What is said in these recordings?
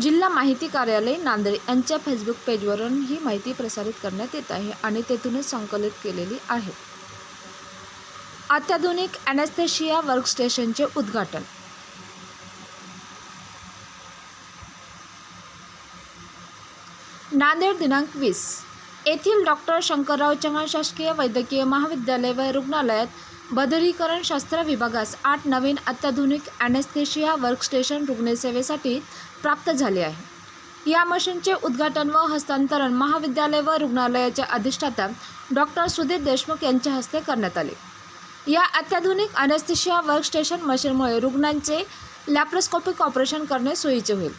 जिल्हा माहिती कार्यालय नांदेड यांच्या फेसबुक पेजवरून ही माहिती प्रसारित करण्यात येत आहे आणि तेथूनच संकलित केलेली आहे. अत्याधुनिक ॲनेस्थेशिया वर्कस्टेशनचे उद्घाटन. नांदेड दिनांक वीस. येथील डॉक्टर शंकरराव चव्हाण शासकीय वैद्यकीय महाविद्यालय व रुग्णालयात बदरीकरण शास्त्र विभागास आठ नवीन अत्याधुनिक ॲनेस्थेशिया वर्कस्टेशन रुग्णसेवेसाठी प्राप्त झाले आहे. या मशीनचे उद्घाटन व हस्तांतरण महाविद्यालय व रुग्णालयाच्या अधिष्ठाता डॉक्टर सुधीर देशमुख यांच्या हस्ते करण्यात आले. या अत्याधुनिक अनेस्थेशिया वर्कस्टेशन मशीनमुळे रुग्णांचे लॅप्रोस्कोपिक ऑपरेशन करणे सोयीचे होईल.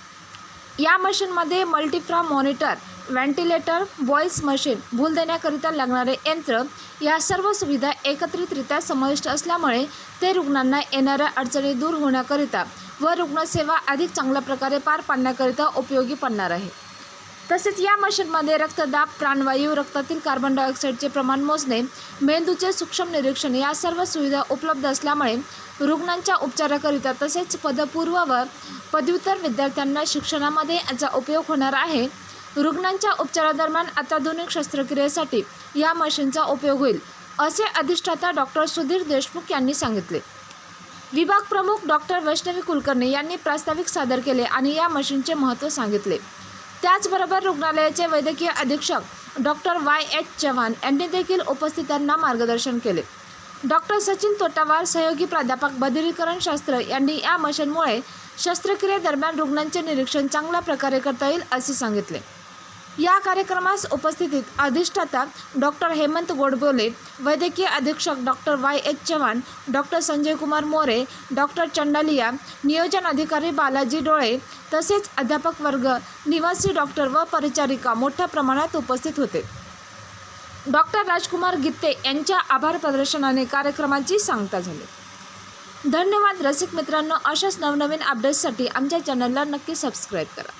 या मशीनमध्ये मल्टीफ्रा मॉनिटर व्हेंटिलेटर व्हॉइस मशीन भूल देण्याकरिता लागणारे यंत्र या सर्व सुविधा एकत्रितरित्या समाविष्ट असल्यामुळे ते रुग्णांना येणाऱ्या अडचणी दूर होण्याकरिता व रुग्णसेवा अधिक चांगल्या प्रकारे पार पाडण्याकरिता उपयोगी पडणार आहे. तसेच या मशीनमध्ये रक्तदाब प्राणवायू रक्तातील कार्बन डायऑक्साईडचे प्रमाण मोजणे मेंदूचे सूक्ष्म निरीक्षण या सर्व सुविधा उपलब्ध असल्यामुळे रुग्णांच्या उपचाराकरिता तसेच पदपूर्व व पदव्युत्तर विद्यार्थ्यांना शिक्षणामध्ये याचा उपयोग होणार आहे. रुग्णांच्या उपचारादरम्यान अत्याधुनिक शस्त्रक्रियेसाठी या मशीनचा उपयोग होईल असे अधिष्ठाता डॉक्टर सुधीर देशमुख यांनी सांगितले. विभाग प्रमुख डॉक्टर वैष्णवी कुलकर्णी यांनी प्रास्ताविक सादर केले आणि या मशीनचे महत्त्व सांगितले. त्याचबरोबर रुग्णालयाचे वैद्यकीय अधीक्षक डॉक्टर वाय. एच. चव्हाण यांनी देखील उपस्थितांना मार्गदर्शन केले. डॉक्टर सचिन तोटावार सहयोगी प्राध्यापक बदिरीकरण शास्त्र यांनी या मशीनमुळे शस्त्रक्रियेदरम्यान रुग्णांचे निरीक्षण चांगल्या प्रकारे करता येईल असे सांगितले. या कार्यक्रमास उपस्थितीत अधिष्ठाता डॉक्टर हेमंत गोडबोले वैद्यकीय अधीक्षक doctor Y H Chavan doctor Sanjay Kumar More doctor Chandalia नियोजन अधिकारी बालाजी डोळे तसेच अध्यापक वर्ग निवासी डॉक्टर व परिचारिका मोठ्या प्रमाणात उपस्थित होते. डॉक्टर राजकुमार गित्ते यांच्या आभार प्रदर्शनाने कार्यक्रमाची सांगता झाली. धन्यवाद रसिक मित्रांनो अशाच नवनवीन अपडेट्ससाठी आमच्या चॅनलला नक्की सबस्क्राईब करा.